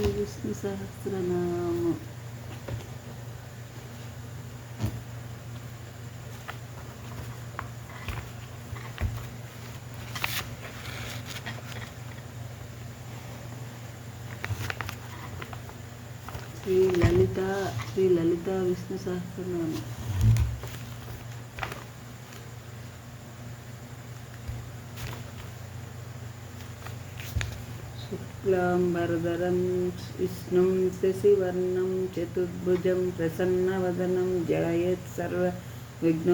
శ్రీ విష్ణు సహస్రనామం శ్రీ లలిత శ్రీ లలిత విష్ణు సహస్రనామం शुक्लाम्बरधरं विष्णुं शशिवर्णं चतुर्भुजं प्रसन्नवदनं ध्यायेत् सर्वविघ्नोपशान्तये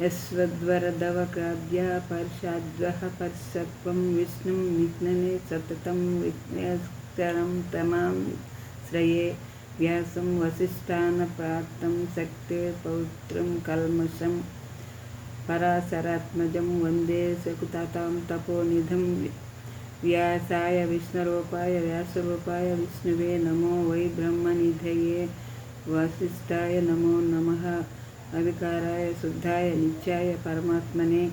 यस्वद्वरदवकाद्या पर्षाद्वः पर्षत्वं विष्णुं विघ्नने सततं विघ्नेश्वरं तमां श्रये व्यासं वसिष्ठानपातं शक्ते पौत्रं कल्मषं पराशरात्मजं वंदे सकुतातां तपोनिधं व्यासाय विष्णुरूपाय व्यासरूपाय विष्णुवे नमो वै ब्रह्मनिधये वसिष्ठाय नमो नमः। अविकाराय शुद्धाय, नित्याय परमात्मने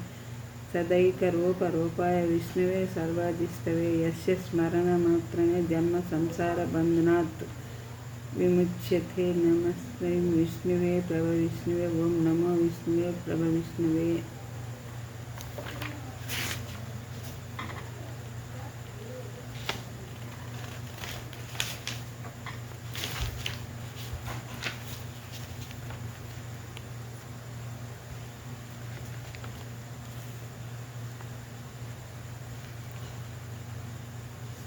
सदैकरूपरूपाय विष्णुवे सर्वाधिष्टवे यस्य स्मरणमात्रेण जन्मसंसारबन्धनात् विमुच्यते। नमस्ते विष्णुवे, प्रभविष्णुवे ॐ नमो विष्णुवे, प्रभविष्णुवे।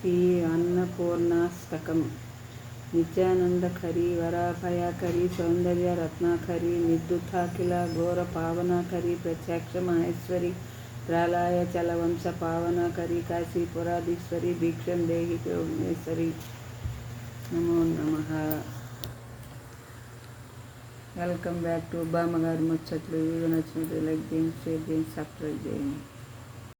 శ్రీ అన్నపూర్ణాష్టకం నిత్యానందకరి వరాభయాకరి సౌందర్య రత్నాకరి నిర్దుతాఖిల ఘోర పావనాకరి ప్రత్యక్ష మహేశ్వరి ప్రళయ చలవంశ పావనాకరి కాశీపురాధీశ్వరి భిక్షం దేహి భువనేశ్వరి నమో నమ వెల్కమ్ బ్యాక్ టు బామ్మగారి ముచ్చట్లు వీడియో నచ్చినట్టు లైక్ చేయండి షేర్ చేయండి సబ్స్క్రైబ్ చేయండి